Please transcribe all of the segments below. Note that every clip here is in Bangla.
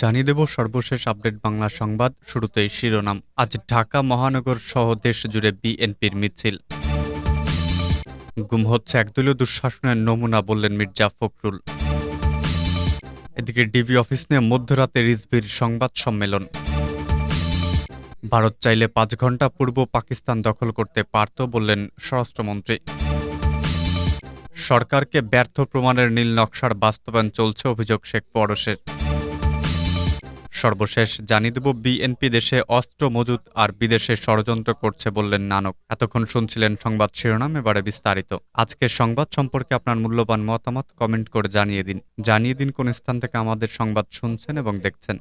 জানিয়ে দেব সর্বশেষ আপডেট বাংলা সংবাদ শুরুতেই শিরোনাম। আজ ঢাকা মহানগর সহ দেশ জুড়ে বিএনপির মিছিল। গুম হচ্ছে একদলীয় দুঃশাসনের নমুনা, বললেন মির্জা ফখরুল। এদিকে ডিবি অফিস নিয়ে মধ্যরাতে রিজভির সংবাদ সম্মেলন। ভারত চাইলে পাঁচ ঘণ্টা পূর্ব পাকিস্তান দখল করতে পারত, বললেন স্বরাষ্ট্রমন্ত্রী। সরকারকে ব্যর্থ প্রমাণের নীল নকশার বাস্তবায়ন চলছে, অভিযোগ শেখ পরশের। সর্বশেষ জানিয়ে দেব, বিএনপি দেশে অস্ত্র মজুত আর বিদেশে ষড়যন্ত্র করছে বললেন নানক। এতক্ষণ শুনছিলেন সংবাদ শিরোনাম, এবারে বিস্তারিত। আজকের সংবাদ সম্পর্কে আপনার মূল্যবান মতামত কমেন্ট করে জানিয়ে দিন। জানিয়ে দিন কোন স্থান থেকে আমাদের সংবাদ শুনছেন এবং দেখছেন।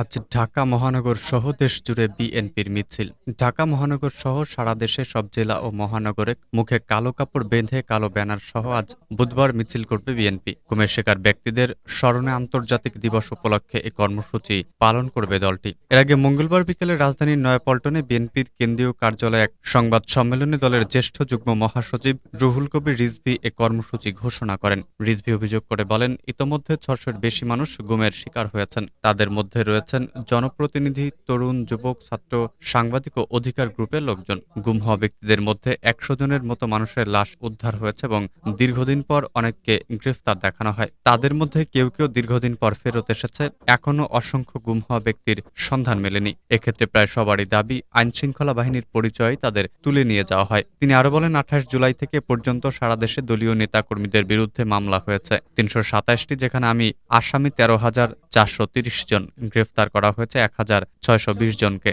আজ ঢাকা মহানগর সহ দেশ জুড়ে বিএনপির মিছিল। ঢাকা মহানগর সহ সারা দেশে সব জেলা ও মহানগরে মুখে কালো কাপড় বেঁধে কালো ব্যানার সহ আজ বুধবার মিছিল করবে বিএনপি। কুমের শিকার ব্যক্তিদের স্মরণে আন্তর্জাতিক দিবস উপলক্ষে এই কর্মসূচি পালন করবে দলটি। এর আগে মঙ্গলবার বিকেলে রাজধানীর নয়াপল্টনে বিএনপির কেন্দ্রীয় কার্যালয়ে এক সংবাদ সম্মেলনে দলের জ্যেষ্ঠ যুগ্ম মহাসচিব রুহুল কবির রিজভি এ কর্মসূচি ঘোষণা করেন। রিজভি অভিযোগ করে বলেন, ইতোমধ্যে ছশোর বেশি মানুষ গুমের শিকার হয়েছেন। তাদের মধ্যে রয়েছে আছেন জনপ্রতিনিধি, তরুণ, যুবক, ছাত্র, সাংবাদিক ও অধিকার গ্রুপের লোকজন। গুম হওয়া ব্যক্তিদের মধ্যে একশো জনের মতো মানুষের লাশ উদ্ধার হয়েছে এবং দীর্ঘদিন পর অনেককে গ্রেফতার দেখানো হয়। তাদের মধ্যে কেউ কেউ দীর্ঘদিন পর ফেরত এসেছে। এখনও অসংখ্য গুম হওয়া ব্যক্তির সন্ধান মেলেনি। এক্ষেত্রে প্রায় সবারই দাবি আইন শৃঙ্খলা বাহিনীর পরিচয় তাদের তুলে নিয়ে যাওয়া হয়। তিনি আরও বলেন, আঠাশ জুলাই থেকে পর্যন্ত সারা দেশে দলীয় নেতাকর্মীদের বিরুদ্ধে মামলা হয়েছে। তিনশো সাতাশটি, যেখানে আমি আসামি তেরো হাজার চারশো তিরিশ জন গ্রেফতার গ্রেফতার করা হয়েছে এক হাজার ছয়শো বিশ জনকে।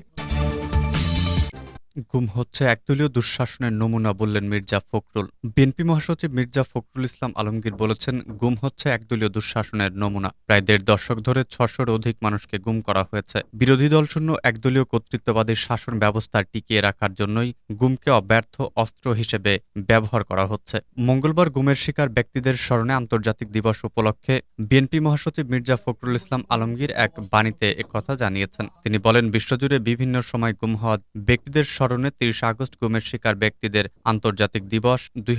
গুম হচ্ছে একদলীয় দুঃশাসনের নমুনা বললেন মির্জা ফখরুল। বিএনপি মহাসচিব মির্জা ফখরুল ইসলাম আলমগীর বলেছেন গুম হচ্ছে একদলীয় দুঃশাসনের নমুনা। প্রায় দেড় দশক ধরে ছশোর অধিক মানুষকে গুম করা হয়েছে। বিরোধী দল শূন্য একদলীয় কর্তৃত্ববাদী শাসন ব্যবস্থা টিকিয়ে রাখার জন্যই গুমকে অব্যর্থ অস্ত্র হিসেবে ব্যবহার করা হচ্ছে। মঙ্গলবার গুমের শিকার ব্যক্তিদের স্মরণে আন্তর্জাতিক দিবস উপলক্ষে বিএনপি মহাসচিব মির্জা ফখরুল ইসলাম আলমগীর এক বাণীতে একথা জানিয়েছেন। তিনি বলেন, বিশ্বজুড়ে বিভিন্ন সময় গুম হওয়া ব্যক্তিদের স্মরণে তিরিশ আগস্ট গুমের শিকার ব্যক্তিদের আন্তর্জাতিক দিবস দুই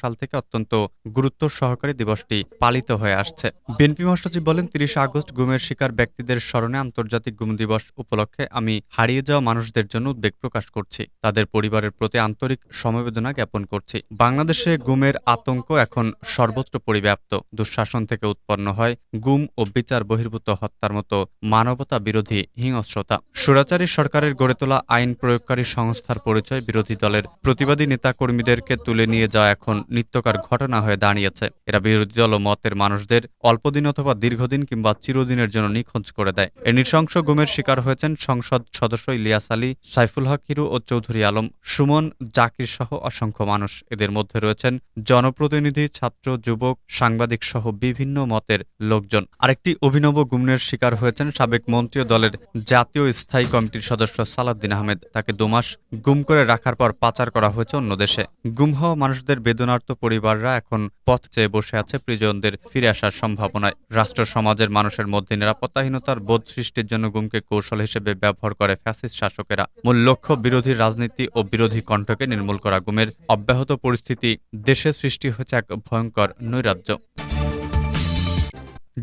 সাল থেকে অত্যন্ত গুরুত্ব সহকারী দিবসটি পালিত হয়ে আসছে। বিএনপি মহাসচিব বলেন, তিরিশ আগস্ট গুমের শিকার ব্যক্তিদের স্মরণে আন্তর্জাতিক গুম দিবস উপলক্ষে আমি হারিয়ে যাওয়া মানুষদের জন্য উদ্বেগ প্রকাশ করছি। তাদের পরিবারের প্রতি আন্তরিক সমবেদনা জ্ঞাপন করছি। বাংলাদেশে গুমের আতঙ্ক এখন সর্বত্র পরিব্যাপ্ত। দুঃশাসন থেকে উৎপন্ন হয় গুম ও বিচার বহির্ভূত হত্যার মতো মানবতা বিরোধী হিংস্রতা। সুরাচারী সরকারের গড়ে তোলা আইন প্রয়োগকারী সরকারি সংস্থার পরিচয় বিরোধী দলের প্রতিবাদী নেতাকর্মীদেরকে তুলে নিয়ে যাওয়া এখন নিত্যকার ঘটনা হয়ে দাঁড়িয়েছে। এরা বিরোধী দল ও মতের মানুষদের অল্পদিন অথবা দীর্ঘদিন কিংবা চিরদিনের জন্য নিখোঁজ করে দেয়। এ নৃশংস গুমের শিকার হয়েছেন সংসদ সদস্য ইলিয়াস আলী, সাইফুল হক হিরু ও চৌধুরী আলম, সুমন, জাকির সহ অসংখ্য মানুষ। এদের মধ্যে রয়েছেন জনপ্রতিনিধি, ছাত্র, যুবক, সাংবাদিক সহ বিভিন্ন মতের লোকজন। আরেকটি অভিনব গুমের শিকার হয়েছেন সাবেক মন্ত্রী দলের জাতীয় স্থায়ী কমিটির সদস্য সালাদ্দিন আহমেদ। তাকে দুমাস গুম করে রাখার পর পাচার করা হয়েছে অন্য দেশে। গুম হওয়া মানুষদের বেদনার্ত পরিবাররা এখন পথ চেয়ে বসে আছে প্রিজনদের ফিরে আসার সম্ভাবনায়। রাষ্ট্র সমাজের মানুষের মধ্যে নিরাপত্তাহীনতার বোধ সৃষ্টির জন্য গুমকে কৌশল হিসেবে ব্যবহার করে ফ্যাসিস্ট শাসকেরা। মূল লক্ষ্য বিরোধী রাজনীতি ও বিরোধী কণ্ঠকে নির্মূল করা। গুমের অব্যাহত পরিস্থিতি দেশে সৃষ্টি হয়েছে এক ভয়ঙ্কর নৈরাজ্য।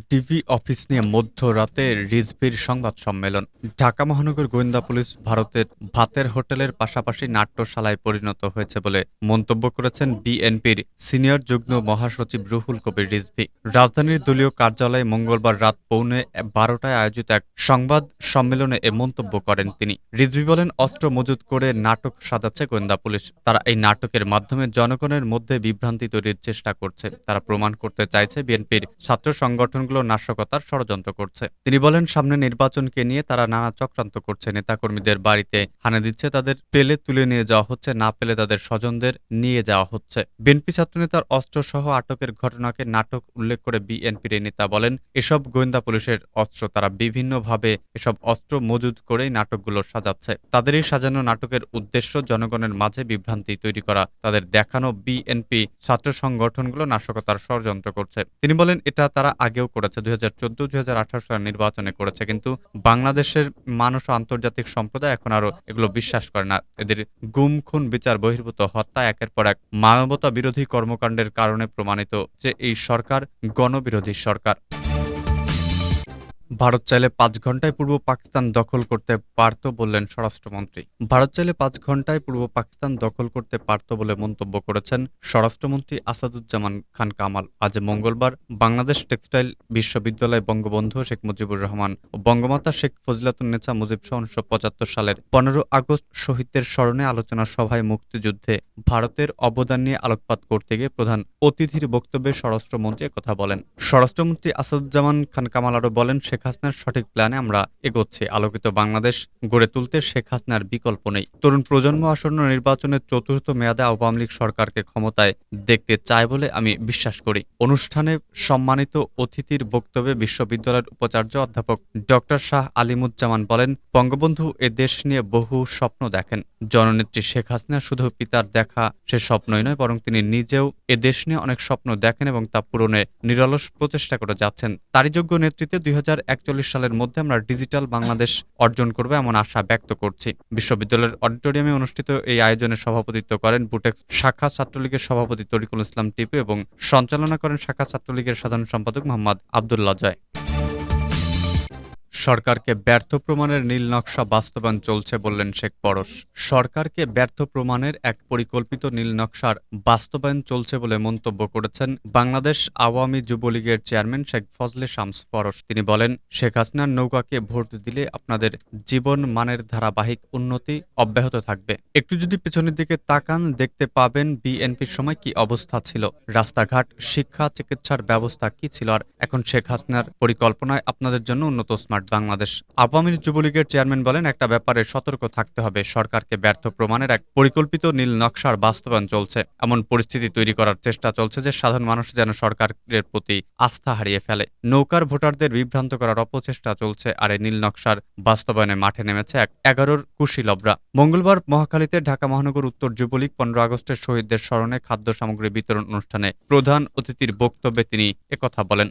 ডিবি অফিস নিয়ে মধ্যরাতে রিজভির সংবাদ সম্মেলন। ঢাকা মহানগর গোয়েন্দা পুলিশ ভারতের ভাতের হোটেলের পাশাপাশি নাট্যশালায় পরিণত হয়েছে বলে মন্তব্য করেছেন বিএনপির সিনিয়র যুগ্ম মহাসচিব রুহুল কবির রিজভি। রাজধানীর দলীয় কার্যালয়ে মঙ্গলবার রাত পৌনে বারোটায় আয়োজিত এক সংবাদ সম্মেলনে এ মন্তব্য করেন তিনি। রিজভি বলেন, অস্ত্র মজুত করে নাটক সাজাচ্ছে গোয়েন্দা পুলিশ। তারা এই নাটকের মাধ্যমে জনগণের মধ্যে বিভ্রান্তি তৈরির চেষ্টা করছে। তারা প্রমাণ করতে চাইছে বিএনপির ছাত্র সংগঠন সংগঠনগুলো নাশকতার ষড়যন্ত্র করছে। তিনি বলেন, সামনে নির্বাচনকে নিয়ে তারা নানা চক্রান্ত করছে। নেতাকর্মীদের বাড়িতে হানা দিচ্ছে, তাদের পেলে তুলে নিয়ে যাওয়া হচ্ছে, না পেলে তাদের স্বজনদের নিয়ে যাওয়া হচ্ছে। বিএনপি ছাত্রনেতার অস্ত্রসহ আটকের ঘটনাকে নাটক উল্লেখ করে বিএনপির নেতা বলেন, এসব গোয়েন্দা পুলিশের অস্ত্র, তারা বিভিন্নভাবে এসব অস্ত্র মজুদ করেই নাটকগুলো সাজাচ্ছে। তাদের এই সাজানো নাটকের উদ্দেশ্য জনগণের মাঝে বিভ্রান্তি তৈরি করা। তাদের দেখানো বিএনপি ছাত্র সংগঠনগুলো নাশকতার ষড়যন্ত্র করছে। তিনি বলেন, এটা তারা আগেও করেছে, দুই হাজার চোদ্দ, দুই হাজার আঠারো সালের নির্বাচনে করেছে। কিন্তু বাংলাদেশের মানুষ আন্তর্জাতিক সম্প্রদায় এখন আরও এগুলো বিশ্বাস করে না। এদের গুম, খুন, বিচার, বহির্ভূত হত্যা একের পর এক মানবতা বিরোধী কর্মকাণ্ডের কারণে প্রমাণিত যে এই সরকার গণবিরোধী সরকার। ভারত চাইলে পাঁচ ঘন্টায় পূর্ব পাকিস্তান দখল করতে পারত বললেন স্বরাষ্ট্রমন্ত্রী। ভারত চাইলে পাঁচ ঘন্টায় পূর্ব পাকিস্তান দখল করতে পারত বলে মন্তব্য করেছেন স্বরাষ্ট্রমন্ত্রী আসাদুজ্জামান খান কামাল। আজ মঙ্গলবার বাংলাদেশ টেক্সটাইল বিশ্ববিদ্যালয় বঙ্গবন্ধু শেখ মুজিবুর রহমান ও বঙ্গমাতা শেখ ফজিলাতুন্নেছা মুজিব সহ উনিশশো পঁচাত্তর সালের পনেরো আগস্ট শহীদদের স্মরণে আলোচনা সভায় মুক্তিযুদ্ধে ভারতের অবদান নিয়ে আলোকপাত করতে গিয়ে প্রধান অতিথির বক্তব্যে স্বরাষ্ট্রমন্ত্রী কথা বলেন। স্বরাষ্ট্রমন্ত্রী আসাদুজ্জামান খান কামাল আরও বলেন, শেখ হাসিনার সঠিক প্ল্যানে আমরা এগোচ্ছি। আলোকিত বাংলাদেশ গড়ে তুলতে শেখ হাসিনার বিকল্প নেই। তরুণ প্রজন্ম আসন্ন নির্বাচনের চতুর্থ মেয়াদে আওয়ামী লীগ সরকারকে ক্ষমতায় দেখতে চায় বলে আমি বিশ্বাস করি। অনুষ্ঠানে সম্মানিত অতিথির বক্তব্যে বিশ্ববিদ্যালয়ের উপাচার্য অধ্যাপক ডক্টর শাহ আলিমুজ্জামান বলেন, বঙ্গবন্ধু এ দেশ নিয়ে বহু স্বপ্ন দেখেন। জননেত্রী শেখ হাসিনা শুধু পিতার দেখা সে স্বপ্নই নয়, বরং তিনি নিজেও এ দেশ নিয়ে অনেক স্বপ্ন দেখেন এবং তা পূরণে নিরলস প্রচেষ্টা করে যাচ্ছেন। তারই যোগ্য নেতৃত্বে দুই হাজার সালের মধ্যে আমরা ডিজিটাল বাংলাদেশ অর্জন করব এমন আশা ব্যক্ত করছি। বিশ্ববিদ্যালয়ের অডিটোরিয়ামে অনুষ্ঠিত এই আয়োজনে সভাপতিত্ব করেন বুটেক্স শাখা ছাত্রলীগের সভাপতি তরিকুল ইসলাম টিপু এবং সঞ্চালনা করেন শাখা ছাত্রলীগের সাধারণ সম্পাদক মোহাম্মদ আবদুল্লাহ জয়। সরকারকে ব্যর্থ প্রমাণের নীল নকশা বাস্তবায়ন চলছে বললেন শেখ পরশ। সরকারকে ব্যর্থ প্রমাণের এক পরিকল্পিত নীল নকশার বাস্তবায়ন চলছে বলে মন্তব্য করেছেন বাংলাদেশ আওয়ামী যুবলীগের চেয়ারম্যান শেখ ফজলে শামস পরশ। তিনি বলেন, শেখ হাসিনার নৌকাকে ভোট দিলে আপনাদের জীবন মানের ধারাবাহিক উন্নতি অব্যাহত থাকবে। একটু যদি পেছনের দিকে তাকান, দেখতে পাবেন বিএনপির সময় কি অবস্থা ছিল, রাস্তাঘাট, শিক্ষা, চিকিৎসার ব্যবস্থা কি ছিল, আর এখন শেখ হাসিনার পরিকল্পনায় আপনাদের জন্য উন্নত স্মার্ট বাংলাদেশ আওয়ামী যুবলীগের চেয়ারম্যান বলেন, একটা ব্যাপারে সতর্ক থাকতে হবে। সরকারকে ব্যর্থ প্রমাণের এক পরিকল্পিত নীল নকশার বাস্তবায়ন চলছে। এমন পরিস্থিতি তৈরি করার চেষ্টা চলছে যে, সাধারণ মানুষ যেন সরকারের প্রতি আস্থা হারিয়ে ফেলে। নৌকার ভোটারদের বিভ্রান্ত করার অপচেষ্টা চলছে, আর এই নীল নকশার বাস্তবায়নে মাঠে নেমেছে এক এগারোর কুশীলবরা মঙ্গলবার মহাখালীতে ঢাকা মহানগর উত্তর যুবলীগ পনেরো আগস্টের শহীদদের স্মরণে খাদ্য সামগ্রী বিতরণ অনুষ্ঠানে প্রধান অতিথির বক্তব্যে তিনি একথা বলেন।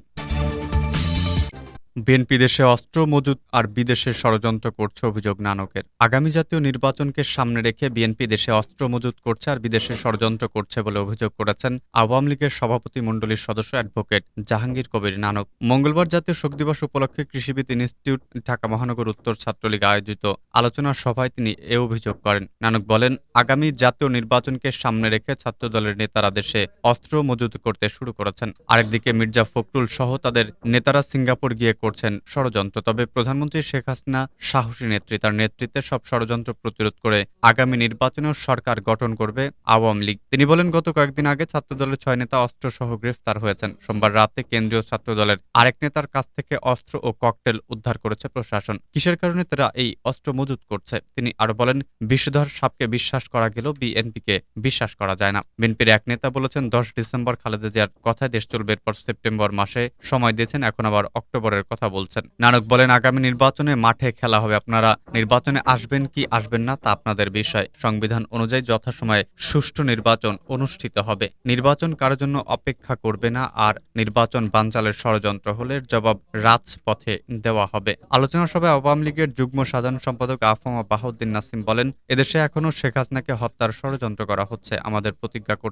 বিএনপি দেশে অস্ত্র মজুত আর বিদেশে ষড়যন্ত্র করছে অভিযোগ নানকের। আগামী জাতীয় নির্বাচনকে সামনে রেখে বিএনপি দেশে অস্ত্র মজুত করছে আর বিদেশে ষড়যন্ত্র করছে বলে অভিযোগ করেছেন আওয়ামী লীগের সভাপতি মণ্ডলীর সদস্য অ্যাডভোকেট জাহাঙ্গীর কবির নানক। মঙ্গলবার জাতীয় শোক দিবস উপলক্ষে কৃষিবিদ ইনস্টিটিউট ঢাকা মহানগর উত্তর ছাত্রলীগ আয়োজিত আলোচনা সভায় তিনি এ অভিযোগ করেন। নানক বলেন, আগামী জাতীয় নির্বাচনকে সামনে রেখে ছাত্র দলের নেতারা দেশে অস্ত্র মজুত করতে শুরু করেছেন। আরেকদিকে মির্জা ফখরুল সহ তাদের নেতারা সিঙ্গাপুর গিয়ে করছেন ষড়যন্ত্র। তবে প্রধানমন্ত্রী শেখ হাসিনা সাহসী নেত্রী। তার নেতৃত্বে সব ষড়যন্ত্র প্রতিরোধ করে আগামী নির্বাচনেও সরকার গঠন করবে আওয়ামী লীগ। তিনি বলেন, গত কয়েকদিন আগে ছাত্রদলের ছয় নেতা অস্ত্রসহ গ্রেফতার হয়েছেন। সোমবার রাতে কেন্দ্রীয় ছাত্রদলের আরেক নেতার কাছ থেকে অস্ত্র ও ককটেল উদ্ধার করেছে প্রশাসন। কিসের কারণে তারা এই অস্ত্র মজুত করছে? তিনি আরও বলেন বিষধর সাপকে বিশ্বাস করা গেলেও বিএনপিকে বিশ্বাস করা যায় না। বিএনপির এক নেতা বলেছেন, দশ ডিসেম্বর খালেদা জিয়ার কথায় দেশ চলবে। এরপর সেপ্টেম্বর মাসে সময় দিয়েছেন, এখন আবার অক্টোবরের কথা। বলছেন। নানক বলেন, আগামী নির্বাচনে মাঠে খেলা হবে। আপনারা নির্বাচনে আসবেন কি আসবেন না তা আপনাদের বিষয়। সংবিধান অনুযায়ী যথাসময়ে সুষ্ঠু নির্বাচন অনুষ্ঠিত হবে। নির্বাচন কারোর জন্য অপেক্ষা করবে না, আর নির্বাচন বানচালের ষড়যন্ত্র হলে জবাব রাজপথে দেওয়া হবে। আলোচনা সভায় আওয়ামী লীগের যুগ্ম সাধারণ সম্পাদক আফমা বাহাউদ্দিন নাসিম বলেন, এদেশে এখনও শেখ হাসিনাকে হত্যার ষড়যন্ত্র করা হচ্ছে। আমাদের প্রতিজ্ঞা করতে